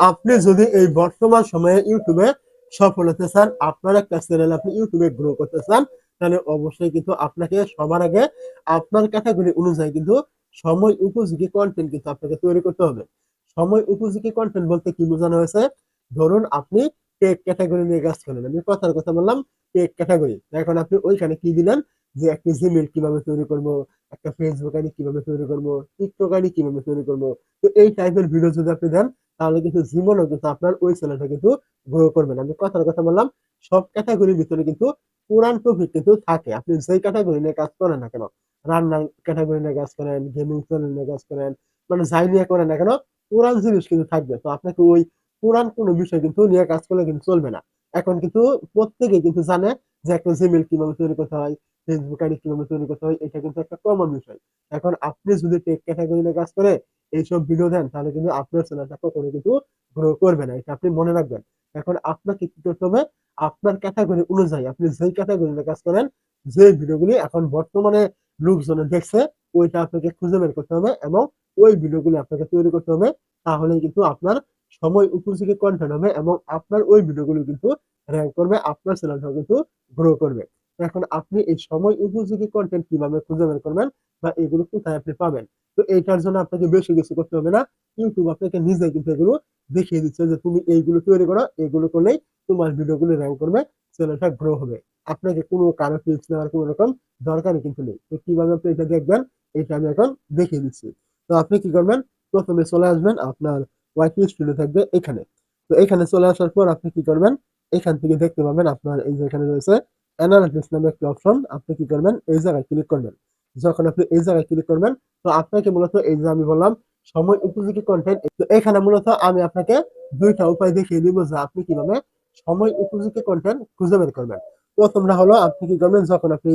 আপনি যদি এই বর্তমান সময়ে ইউটিউবে সফল হতে চান, আপনার একটা চ্যানেল আপনি ইউটিউবে গ্রো করতে চান, তাহলে অবশ্যই কিন্তু আপনাকে সবার আগে আপনার ক্যাটাগরি অনুযায়ী কিন্তু সময় উপযোগী কন্টেন্ট কিন্তু আপনাকে তৈরি করতে হবে। সময় উপযোগী কন্টেন্ট বলতে কি বোঝানো হয়েছে? ধরুন আপনি টেক ক্যাটাগরি নিয়ে কাজ করেন আমি কথার কথা বললাম টেক ক্যাটাগরি এখন আপনি ওইখানে কি দিলেন? যে একটা জিমেল কীভাবে তৈরি করব, একটা ফেসবুক আইডি কীভাবে তৈরি করব টিকটক আইডি কীভাবে তৈরি করব। তো এই টাইপের ভিডিও যদি আপনি দেন তাহলে কিন্তু জীবনও কিন্তু আপনার ওই চ্যানেলটা কিন্তু গ্রো করবেন আমি কথার কথা বললাম, সব ক্যাটাগরির ভিতরে কিন্তু পুরান টপিক কিন্তু থাকে। আপনি যেই ক্যাটাগরি নিয়ে কাজ করেন না কেন রান্নার ক্যাটাগরি নিয়ে কাজ করেন গেমিং চ্যানেল নিয়ে কাজ করেন মানে যাই নিয়ে করেন না কেন পুরান জিনিস কিন্তু থাকবে। তো আপনাকে ওই পুরান কোনো বিষয় কিন্তু নিয়ে কাজ করলে কিন্তু চলবে না। এখন কিন্তু প্রত্যেকে কিন্তু জানে যে একটা জিমেল কীভাবে তৈরি করতে হয় ফেসবুক আইডি কীভাবে তৈরি করতে হয়, এটা কিন্তু একটা কমন বিষয়। এখন আপনি যদি টেক ক্যাটাগরি নিয়ে কাজ করে এইসব ভিডিও দেন, তাহলে কিন্তু আপনার চ্যানেলটা কখনো কিন্তু গ্রো করবে না, এটা আপনি মনে রাখবেন। এখন আপনাকে কি করতে হবে? আপনার ক্যাটাগরি অনুযায়ী, আপনি যেই ক্যাটাগরি কাজ করেন যে ভিডিওগুলি এখন বর্তমানে লোকজনে দেখছে, ওইটা আপনাকে খুঁজে বের করতে হবে এবং ওই ভিডিওগুলি আপনাকে তৈরি করতে হবে তাহলে কিন্তু আপনার সময় উপযোগী কন্টেন্ট হবে এবং আপনার ওই ভিডিওগুলো কিন্তু র্যাঙ্ক করবে, আপনার চ্যানেলটাও কিন্তু গ্রো করবে। এখন আপনি এই সময় উপযোগী কন্টেন্ট কীভাবে খুঁজে বের করবেন বা এগুলো কোথায় আপনি পাবেন? তো এইটার জন্য আপনাকে বেশি কিছু করতে হবে না। ইউটিউব আপনাকে নিজে কিন্তু এগুলো দেখিয়ে দিচ্ছে যে তুমি এইগুলো তৈরি করো, এইগুলো করলেই তোমার ভিডিওগুলো র্যাঙ্ক করবে চ্যানেলটা গ্রো হবে। আপনাকে কোনো কারও টিপস নেওয়ার কোনো রকম দরকারই কিন্তু নেই। তো কীভাবে আপনি এটা দেখবেন, এটা আমি এখন দেখিয়ে দিচ্ছি। তো আপনি কি করবেন, প্রথমে চলে আসবেন আপনার ওয়াইটি স্টুডিও থাকবে এখানে। তো এখানে চলে আসার পর আপনি কি করবেন, এখান থেকে দেখতে পাবেন আপনার এই যে এখানে রয়েছে অ্যানালিটিক্স নামে একটা অপশন আপনি কি করবেন, এই জায়গায় ক্লিক করবেন। যখন আপনি এই জায়গায় ক্লিক করবেন, তো আপনাকে মূলত এই যে আমি বললাম, সময় উপযোগী কন্টেন্ট তো এখানে মূলত আমি আপনাকে দুইটা উপায় দেখিয়ে দিব যে আপনি কীভাবে সময় উপযোগী কন্টেন্ট খুঁজে বের করবেন। প্রথমটা হলো, আপনি কি করবেন, যখন আপনি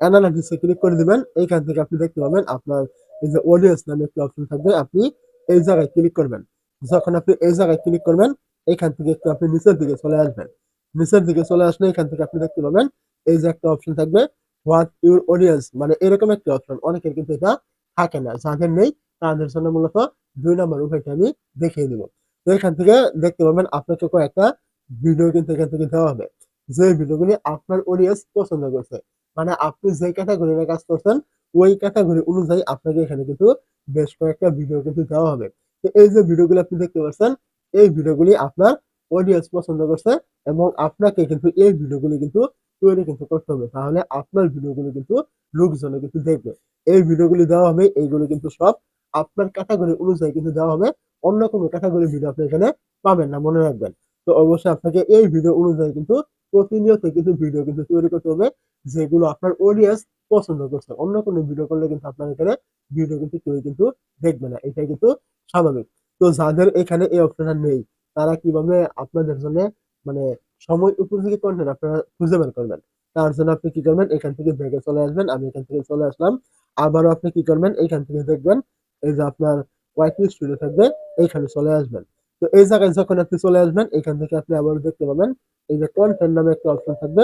অ্যানালিটিক্সে ক্লিক করে দিবেন, এইখান থেকে আপনি দেখতে পাবেন আপনার এই যে অডিয়েন্স নামে একটি অপশন থাকবে, আপনি এই জায়গায় ক্লিক করবেন। যখন আপনি এই জায়গায় ক্লিক করবেন এখান থেকে একটু আপনি নিচের দিকে চলে আসবেন। নিচের দিকে চলে আসলে এখান থেকে আপনি দেখতে পাবেন, এই যে একটা অপশন থাকবে হোয়াট ইউর অডিয়েন্স মানে এরকম একটা অপশন অনেকের কিন্তু এটা থাকে না। যাদের নেই, তাদের জন্য মূলত দুই নম্বর উপায়টা আমি দেখিয়ে দিব। তো এখান থেকে দেখতে পাবেন আপনাকে কয়েকটা ভিডিও কিন্তু এখান থেকে দেওয়া হবে। যে ভিডিওগুলি আপনার অডিয়েন্স পছন্দ করছে। মানে আপনি যে ক্যাটাগরি নিয়ে কাজ করছেন, ওই ক্যাটাগরি অনুযায়ী আপনাকে এখানে কিন্তু বেশ কয়েকটা ভিডিও কিন্তু দেওয়া হবে। তো এই যে ভিডিওগুলো আপনি দেখতে পাচ্ছেন, এই ভিডিওগুলি আপনার অডিয়েন্স পছন্দ করছে এবং আপনাকে কিন্তু এই ভিডিওগুলি কিন্তু তৈরি কিন্তু করতে হবে। তাহলে আপনার ভিডিওগুলো কিন্তু লোকজনে কিন্তু দেখবে। এই ভিডিওগুলি দেওয়া হবে, এইগুলো কিন্তু সব আপনার ক্যাটাগরি অনুযায়ী কিন্তু দেওয়া হবে। অন্য কোনো ক্যাটাগরি ভিডিও আপনি এখানে পাবেন না, মনে রাখবেন। তো অবশ্যই আপনাকে এই ভিডিও অনুযায়ী কিন্তু প্রতিনিয়ত কিন্তু ভিডিও কিন্তু তৈরি করতে হবে, যেগুলো আপনার অডিয়েন্স পছন্দ করছে। অন্য কোনো ভিডিও করলে কিন্তু আপনার এখানে ভিডিও কিন্তু কেউ কিন্তু দেখবে না। এটাই কিন্তু স্বাভাবিক। তো যাদের এখানে এই অপশনটা নেই, তারা কীভাবে আপনাদের জন্য মানে সময় উপযোগী কন্টেন্ট আপনারা খুঁজে বের করবেন। তার জন্য আপনি কি করবেন? এখান থেকে ব্যাগে চলে আসবেন, আমি এখান থেকে চলে আসলাম। আবারও আপনি কি করবেন? এইখান থেকে দেখবেন এই যে আপনার ওয়াইটি স্টুডিও থাকবে, এইখানে চলে আসবেন। তো এই জায়গায় যখন আপনি চলে আসবেন, এখান থেকে আপনি আবারও দেখতে পাবেন, এই যে কন্টেন্ট নামে একটা অপশন থাকবে,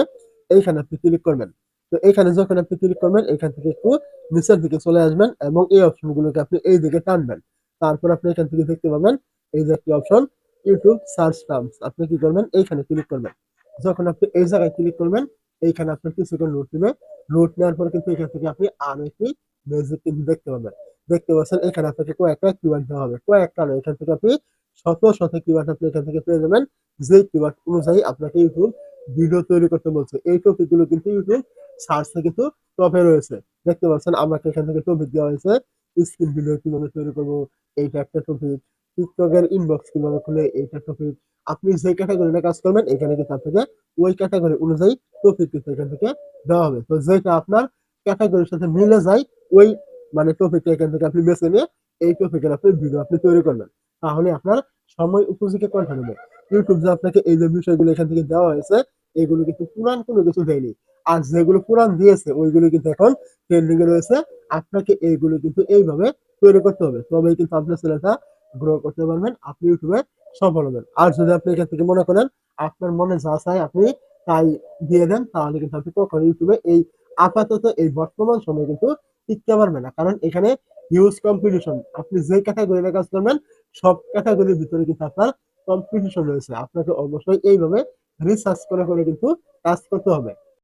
এইখানে আপনি ক্লিক করবেন। তো এখানে যখন আপনি ক্লিক করবেন, এখান থেকে একটু নিচের দিকে চলে আসবেন এবং এই অপশনগুলোকে আপনি এই দিকে টানবেন। তারপর আপনি এখান থেকে দেখতে পাবেন, এই যে একটি অপশন ইউটিউব সার্চ টার্মস আপনি কি করবেন? এইখানে ক্লিক করবেন। যখন আপনি এই জায়গায় ক্লিক করবেন, এইখানে আপনার কিছু কিছুক্ষণ নোট নেবে নোট নেওয়ার পর কিন্তু এখান থেকে আপনি আরও একটি ম্যাজিক কিন্তু দেখতে পাবেন। দেখতে পাচ্ছেন, এখানে আপনাকে কয়েকটা কিওয়ার্ড দেওয়া হবে। কয়েকটা নয় এখান থেকে আপনি শত শত কিওয়ার্ড আপনি এখান থেকে পেয়ে যাবেন। যে কিওয়ার্ড অনুযায়ী আপনাকে ইউটিউব ভিডিও তৈরি করতে বলছে, এই টপিকগুলো কিন্তু ইউটিউব সার্চে কিন্তু টপে রয়েছে। দেখতে পাচ্ছেন, আমাকে এখান থেকে টপিক দেওয়া হয়েছে। স্ক্রিন ভিডিও কীভাবে তৈরি করব, এইটা একটা টপিক টিকটকের ইনবক্স কীভাবে খুলে এইটা টপিক আপনি যে ক্যাটাগরিতে কাজ করবেন, এখানে কিন্তু আপনাকে ওই ক্যাটাগরি অনুযায়ী টপিক কিন্তু এখান থেকে দেওয়া হবে। তো যেটা আপনার ক্যাটাগরির সাথে মিলে যায়, ওই মানে টপিকটা এখান থেকে আপনি বেছে নিয়ে এই টপিকের আপনি ভিডিও আপনি তৈরি করবেন। তাহলে আপনার সময় উপযোগী কন্টেন্ট হবে। ইউটিউব যে আপনাকে এই যে বিষয়গুলো এখান থেকে দেওয়া হয়েছে, এগুলো কিন্তু পুরান কোনো কিছু দেয়নি। আর যেগুলো পুরান দিয়েছে, ওইগুলো কিন্তু এখন ট্রেন্ডিং এ রয়েছে। আপনাকে এইগুলো কিন্তু এইভাবে তৈরি করতে হবে। তবেই কিন্তু আপনার চ্যানেলটা গ্রো করতে পারবেন, আপনি ইউটিউবে সফল হবেন। আর যদি আপনি এখান থেকে মনে করেন আপনার মনে যা চাই আপনি তাই দিয়ে দেন, তাহলে কিন্তু আপনি কখনো ইউটিউবে এই আপাতত এই বর্তমান সময়ে কিন্তু টিকতে পারবেন না। কারণ এখানে হিউজ কম্পিটিশন আপনি যে ক্যাটাগরিতে কাজ করবেন, সব ক্যাটাগরির ভিতরে কিন্তু আপনার কম্পিটিশন রয়েছে। আপনাকে অবশ্যই এইভাবে রিসার্চ করে করে কিন্তু কাজ করতে হবে।